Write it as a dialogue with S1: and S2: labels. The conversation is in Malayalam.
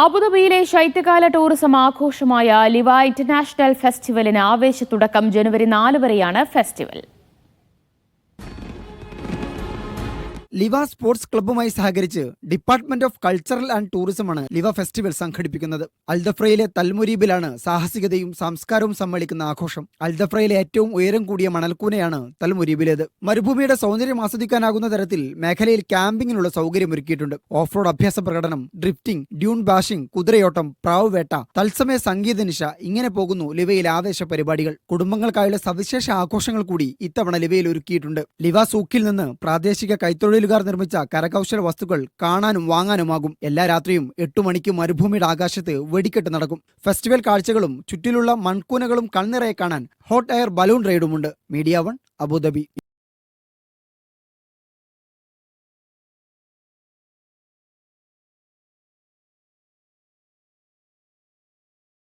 S1: അബുദാബിയിലെ ശൈത്യകാല ടൂറിസം ആഘോഷമായ ലിവ ഇന്റർനാഷണൽ ഫെസ്റ്റിവലിന് ആവേശത്തുടക്കം ജനുവരി നാല് വരെയാണ് ഫെസ്റ്റിവൽ.
S2: ലിവ സ്പോർട്സ് ക്ലബ്ബുമായി സഹകരിച്ച് ഡിപ്പാർട്ട്മെന്റ് ഓഫ് കൾച്ചറൽ ആൻഡ് ടൂറിസമാണ് ലിവ ഫെസ്റ്റിവൽ സംഘടിപ്പിക്കുന്നത്. അൽദഫ്രയിലെ തൽമുരീബിലാണ് സാഹസികതയും സംസ്കാരവും സമ്മേളിക്കുന്ന ആഘോഷം. അൽദഫ്രയിലെ ഏറ്റവും ഉയരം കൂടിയ മണൽക്കൂനയാണ് തൽമുരീബിലേത്. മരുഭൂമിയുടെ സൗന്ദര്യം ആസ്വദിക്കാനാകുന്ന തരത്തിൽ മേഖലയിൽ ക്യാമ്പിങ്ങിനുള്ള സൗകര്യം ഒരുക്കിയിട്ടുണ്ട് ഓഫ് റോഡ് അഭ്യാസ പ്രകടനം ഡ്രിഫ്റ്റിംഗ് ഡ്യൂൺ ബാഷിംഗ് കുതിരയോട്ടം പ്രാവുവേട്ട തത്സമയ സംഗീത നിശ ഇങ്ങനെ പോകുന്നു ലിവയിൽ ആവേശ പരിപാടികൾ. കുടുംബങ്ങൾക്കായുള്ള സവിശേഷ ആഘോഷങ്ങൾ കൂടി ഇത്തവണ ലിവയിൽ ഒരുക്കിയിട്ടുണ്ട്. ലിവ സൂക്കിൽ നിന്ന് പ്രാദേശിക കൈത്തൊഴിലുകാർ നിർമ്മിച്ച കരകൗശല വസ്തുക്കൾ കാണാനും വാങ്ങാനുമാകും. എല്ലാ രാത്രിയും എട്ടു മണിക്ക് മരുഭൂമിയുടെ ആകാശത്ത് വെടിക്കെട്ട് നടക്കും. ഫെസ്റ്റിവൽ കാഴ്ചകളും ചുറ്റിലുള്ള മൺകൂനകളും കൺനിറയെ കാണാൻ ഹോട്ട് എയർ ബലൂൺ റൈഡുമുണ്ട് മീഡിയ വൺ അബുദാബി.